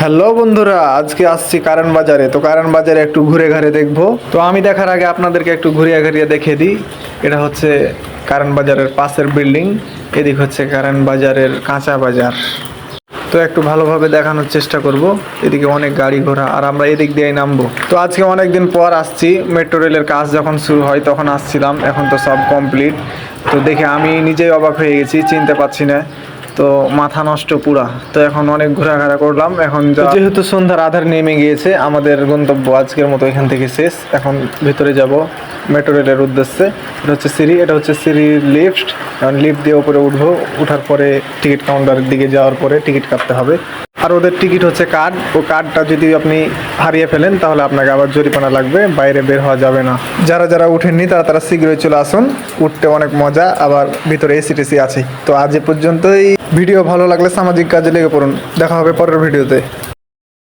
Hello বন্ধুরা, আজকে আসছি কারণ বাজারে। তো কারণ বাজারে একটু ঘুরে ঘাড়ে দেখব। তো আমি দেখার আগে আপনাদেরকে একটু ঘুরিয়ে ঘুরিয়ে দেখিয়ে দিই। এটা হচ্ছে কারণ বাজারের পাশের বিল্ডিং। এদিক হচ্ছে কারণ বাজারের কাঁচা বাজার। তো একটু ভালোভাবে দেখানোর চেষ্টা করব। এদিকে অনেক গাড়ি ঘোড়া, আর আমরা এদিক দিয়েই নামবো। তো আজকে অনেক দিন পর আসছি। মেট্রো রেলের কাজ যখন শুরু হয় তখন আসছিলাম। এখন তো সব কমপ্লিট তো দেখে আমি নিজেই অবাক হয়ে গেছি, চিনতে পারছি না। তো মাথা নষ্ট পুরা। তো এখন অনেক ঘোরাঘাড়া করলাম। এখন যেহেতু সন্ধ্যার আধার নেমে গিয়েছে, আমাদের গন্তব্য আজকের মতো এখান থেকে শেষ। এখন ভেতরে যাব মেট্রো রেলের উদ্দেশ্যে। এটা হচ্ছে সিঁড়ি, এটা হচ্ছে সিঁড়ির লিফট কারণ লিফট দিয়ে উপরে উঠবো। উঠার পরে টিকিট কাউন্টারের দিকে যাওয়ার পরে টিকিট কাটতে হবে। আর ওদের টিকিট হচ্ছে কার্ড। ও কার্ডটা যদি আপনি হারিয়ে ফেলেন, তাহলে আপনাকে আবার জরিমানা লাগবে, বাইরে বের হওয়া যাবে না। যারা যারা উঠেননি, তারা তারা শীঘ্রই চলে আসুন। উঠতে অনেক মজা, আবার ভিতরে এসি টেসি আছে। তো আজ এ পর্যন্তই। ভিডিও ভালো লাগলে সামাজিক কাজে লেগে পড়ুন। দেখা হবে পরের ভিডিওতে।